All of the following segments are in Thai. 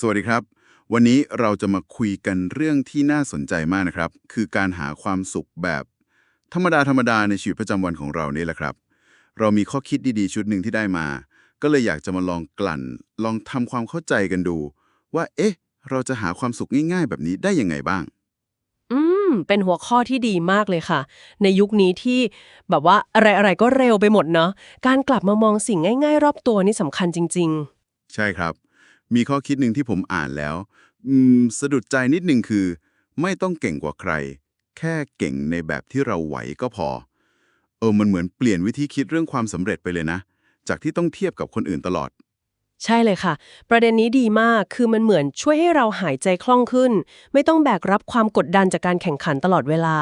สวัสดีครับ วันนี้เราจะมาคุยกันเรื่องที่น่าสนใจมากนะครับ คือการหาความสุขแบบ ธรรมดาธรรมดาในชีวิตประจำวันของเรานี่แหละครับ เรามีข้อคิดดีๆ ชุดหนึ่งที่ได้มา ก็เลยอยากจะมาลองกลั่น ลองทำความเข้าใจกันดู ว่า เอ๊ะ เราจะหาความสุขง่ายๆ แบบนี้ได้ยังไงบ้าง อืม เป็นหัวข้อที่ดีมากเลยค่ะ ในยุคนี้ที่แบบว่าอะไรๆก็เร็วไปหมดเนาะการกลับมามองสิ่งง่าย ๆ รอบตัวนี่สำคัญจริงใช่ครับ มีข้อคิดหนึ่งที่ผมอ่านแล้วอืมสะดุดใจนิดนึงคือ ไม่ต้องเก่งกว่าใคร แค่เก่งในแบบที่เราไหวก็พอ เออมันเหมือนเปลี่ยนวิธีคิดเรื่องความสำเร็จไปเลยนะ จากที่ต้องเทียบกับคนอื่นตลอดๆใช่เลยค่ะ ประเด็นนี้ดีมากคือมันเหมือนช่วยให้เราหายใจคล่องขึ้น ไม่ต้องแบกรับความกดดันจากการแข่งขันตลอดเวลา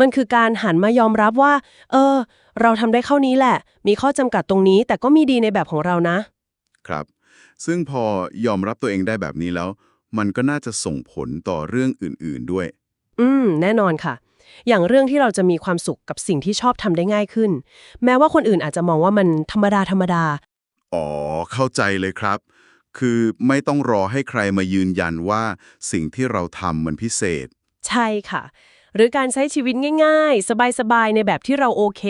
มันคือการหันมายอมรับว่า เออ เราทำได้เข้านี้แหละ มีข้อจำกัดตรงนี้ แต่ก็มีดีในแบบของเรานะ ครับ ซึ่งพอยอมรับตัวเองได้แบบนี้แล้ว มันก็น่าจะส่งผลต่อเรื่องอื่น ๆด้วย อืม แน่นอนค่ะ อย่างเรื่องที่เราจะมีความสุขกับสิ่งที่ชอบทำได้ง่ายขึ้น แม้ว่าคนอื่นอาจจะมองว่ามันธรรมดาธรรมดา อ๋อ เข้าใจเลยครับ คือไม่ต้องรอให้ใครมายืนยันว่าสิ่งที่เราทำมันพิเศษ ใช่ค่ะ หรือการใช้ชีวิตง่าย ๆ สบายๆ ในแบบที่เราโอเค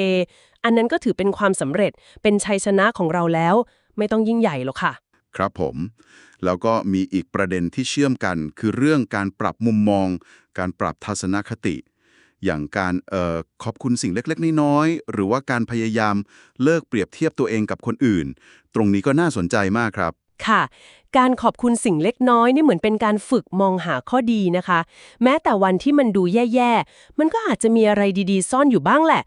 อันนั้นก็ถือเป็นความสำเร็จเป็นชัยชนะของเราแล้ว ไม่ต้องยิ่งใหญ่หรอกค่ะ ครับผม แล้วก็มีอีกประเด็นที่เชื่อมกัน คือเรื่องการปรับมุมมอง การปรับทัศนคติ อย่างการออขอบคุณสิ่งเล็กๆ น้อยๆ หรือว่าการพยายามเลิกเปรียบเทียบตัวเองกับคนอื่น ตรงนี้ก็น่าสนใจมากครับค่ะ การขอบคุณสิ่งเล็กน้อยนี่เหมือนเป็นการฝึกมองหาข้อดีนะคะ แม้แต่วันที่มันดูแย่ๆ มันก็อาจจะมีอะไรดีๆ ซ่อนอยู่บ้างแหละ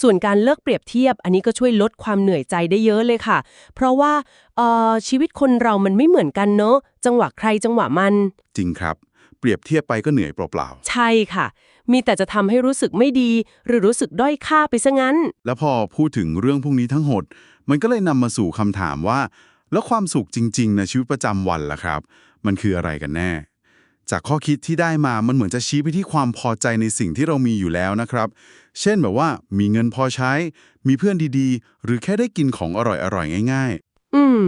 ส่วนการเลิกเปรียบเทียบ อันนี้ก็ช่วยลดความเหนื่อยใจได้เยอะเลยค่ะ เพราะว่าเอ่อชีวิตคนเรามันไม่เหมือนกันเนอะจังหวะใครจังหวะมัน จริงครับ เปรียบเทียบไปก็เหนื่อยเปล่าใช่ค่ะ มีแต่จะทำให้รู้สึกไม่ดี หรือรู้สึกด้อยค่าไปซะงั้นๆแล้วพอพูดถึงเรื่องพวกนี้ทั้งหมดมันก็เลยนำมาสู่คำถามว่า แล้วความสุขจริงๆในชีวิตประจำวันล่ะครับ มันคืออะไรกันแน่จากข้อคิดที่ได้มามันเหมือนจะชี้ไปที่ความพอใจในสิ่งที่เรามีอยู่แล้วนะครับเช่นแบบว่ามีเงินพอใช้ มีเพื่อนดีๆ หรือแค่ได้กินของอร่อยๆ ง่ายอืม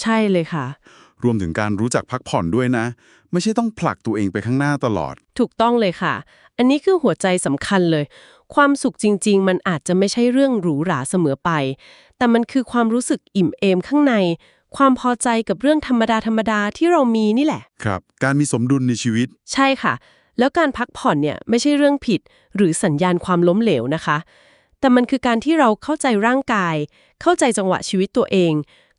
ใช่เลยค่ะๆรวมถึงการรู้จักพักผ่อนด้วยนะ ไม่ใช่ต้องผลักตัวเองไปข้างหน้าตลอด ถูกต้องเลยค่ะ อันนี้คือหัวใจสำคัญเลย ความสุขจริง ๆ มันอาจจะไม่ใช่เรื่องหรูหราเสมอไป แต่มันคือความรู้สึกอิ่มเอมข้างใน ความพอใจกับเรื่องธรรมดาธรรมดาๆที่เรามีนี่แหละ ครับ การมีสมดุลในชีวิต ใช่ค่ะ แล้วการพักผ่อนเนี่ยไม่ใช่เรื่องผิด หรือสัญญาณความล้มเหลวนะคะ แต่มันคือการที่เราเข้าใจร่างกาย เข้าใจจังหวะชีวิตตัวเอง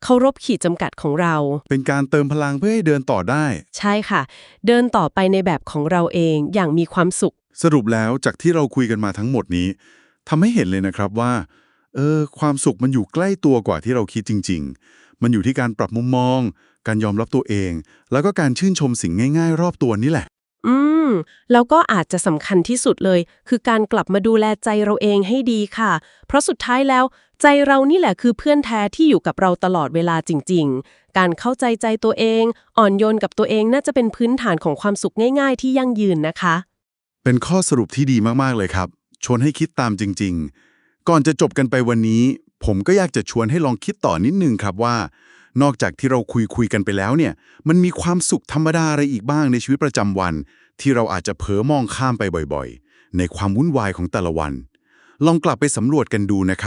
เคารพขีดจำกัดของเรา เป็นการเติมพลังเพื่อให้เดินต่อได้ ใช่ค่ะ เดินต่อไปในแบบของเราเองอย่างมีความสุข สรุปแล้วจากที่เราคุยกันมาทั้งหมดนี้ทำให้เห็นเลยนะครับว่า เออ ความสุขมันอยู่ใกล้ตัวกว่าที่เราคิดจริง ๆ มันอยู่ที่การปรับมุมมอง การยอมรับตัวเอง แล้วก็การชื่นชมสิ่งง่าย ๆ รอบตัวนี่แหละ อืม แล้วก็อาจจะสำคัญที่สุดเลย คือการกลับมาดูแลใจเราเองให้ดีค่ะ เพราะสุดท้ายแล้ว ใจเรานี่แหละคือเพื่อนแท้ที่อยู่กับเราตลอดเวลาจริง ๆ การเข้าใจใจตัวเอง อ่อนโยนกับตัวเองน่าจะเป็นพื้นฐานของความสุขง่าย ๆ ที่ยั่งยืนนะคะ เป็นข้อสรุปที่ดีมากๆเลยครับ ชวนให้คิดตามจริง ๆ ก่อนจะจบกันไปวันนี้ ผมก็อยากจะชวนให้ลองคิดต่อนิดนึงครับว่า นอกจากที่เราคุยคุยกันไปแล้วเนี่ย มันมีความสุขธรรมดาอะไรอีกบ้างในชีวิตประจำวัน ที่เราอาจจะเผลอมองข้ามไปบ่อยๆ ในความวุ่นวายของแต่ละวัน ลองกลับไปสำรวจกันดูนะครับ